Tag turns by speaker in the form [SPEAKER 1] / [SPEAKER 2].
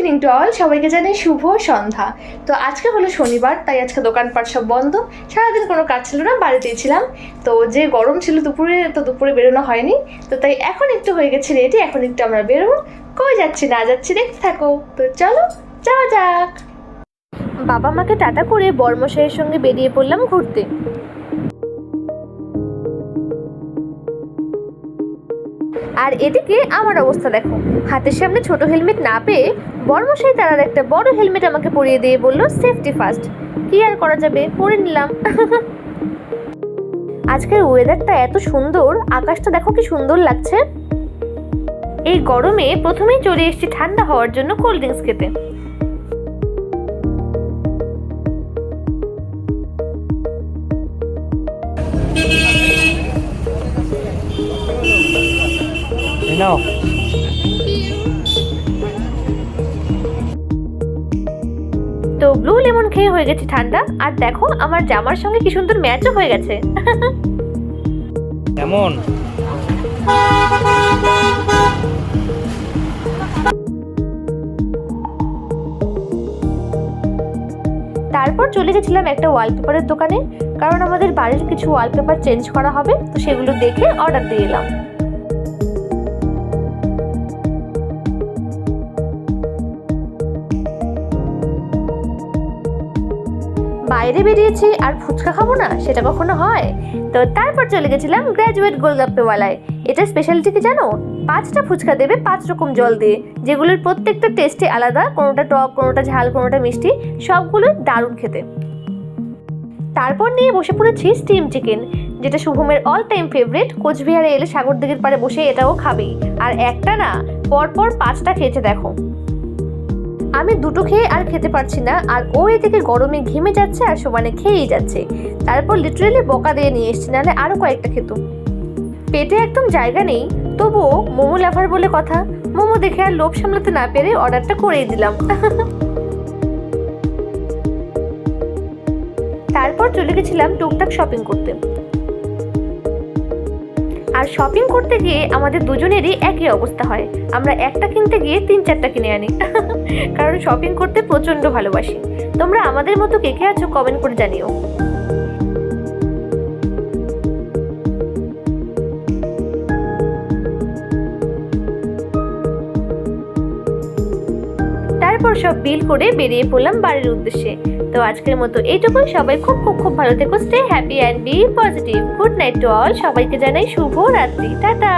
[SPEAKER 1] Evening to all সবাইকে জানাই শুভ সন্ধ্যা। তো আজকে হলো শনিবার, তাই আজকে দোকানপাট সব বন্ধ। সারাদিন কোনো কাজ ছিল না, বাড়িতেই ছিলাম। তো যে গরম ছিল দুপুরে, তো দুপুরে বেরোনো হয়নি। তো তাই এখন একটু হয়ে গেছে রেডি এখন একটু আমরা বেরোবো। কই যাচ্ছি, না যাচ্ছি, দেখতে থাকো। তো চলো, যাওয়া যাক। বাবা মাকে টাটা করে বর্মশাইয়ের সঙ্গে বেরিয়ে পড়লাম ঘুরতে। আর এদিকে আমার অবস্থা দেখো। হাতের সামনে ছোট হেলমেট না পেয়ে বর্মশাই তার আর একটা বড় হেলমেট আমাকে পরিয়ে দিয়ে বলল সেফটি ফার্স্ট কি আর করা যাবে? পরে নিলাম। আজকের ওয়েদারটা এত সুন্দর, আকাশটা দেখো কি সুন্দর লাগছে। এই গরমে প্রথমেই চলে এসেছি ঠান্ডা হওয়ার জন্য কোল্ড ড্রিঙ্কস খেতে।
[SPEAKER 2] নাও।
[SPEAKER 1] তো ব্লু লেমন খেয়ে হয়ে গেছে ঠান্ডা। আর দেখো আমার জামার সঙ্গে কি সুন্দর ম্যাচও হয়ে গেছে।
[SPEAKER 2] কেমন?
[SPEAKER 1] তারপর চলে গেছিলাম একটা ওয়ালপেপারের দোকানে। কারণ আমাদের বাড়ির কিছু ওয়ালপেপার চেঞ্জ করা হবে তো সেগুলো দেখে অর্ডার দিয়ে এলাম। বাইরে বেরিয়েছি আর ফুচকা খাব না, সেটা কখনো হয়? তো তারপর চলে গেছিলাম গ্র্যাজুয়েট গোলগাপ্পেওয়ালায়। এটা স্পেশালিটি কি জানো? পাঁচটা ফুচকা দেবে পাঁচ রকম জল দিয়ে, যেগুলোর প্রত্যেকটা টেস্টে আলাদা, কোনোটা টক, কোনোটা ঝাল, কোনোটা মিষ্টি, সবগুলো দারুণ খেতে। তারপর নিয়ে বসে পড়েছি স্টিম চিকেন যেটা শুভমের অল টাইম ফেভারিট কোচবিহারে এলে সাগরদিঘির পাড়ে বসে এটাও খাবেই। আর একটা না, পরপর পাঁচটা খেয়েছে দেখো। আমি দুটো খেয়ে আর খেতে পারছি না, আর ও এদিকে গরমে ঘেমে যাচ্ছে আর সমানে খেয়েই যাচ্ছে। তারপর লিটারেলি বকা দিয়ে নিয়ে এসছি, নাহলে আরও কয়েকটা খেত। পেটে একদম জায়গা নেই, তবুও মোমো লাভার বলে কথা। মোমো দেখে আর লোভ সামলাতে না পেরে অর্ডারটা করেই দিলাম। তারপর চলে গেছিলাম টুকটাক শপিং করতে। আর শপিং করতে গিয়ে আমাদের দুজনেরই একই অবস্থা হয়। আমরা একটা কিনতে গিয়ে তিন চারটা কিনে আনি। কারণ শপিং করতে প্রচণ্ড ভালোবাসি। তোমরা আমাদের মতো কে কে আছো কমেন্ট করে জানিও। তারপর সব বিল করে বেরিয়ে পড়লাম বাড়ির উদ্দেশ্যে। তো আজকের মতো এইটুকুই। সবাই খুব খুব খুব ভালো থেকো stay happy and be positive good night to all সবাইকে জানাই শুভ রাত্রি। টাটা।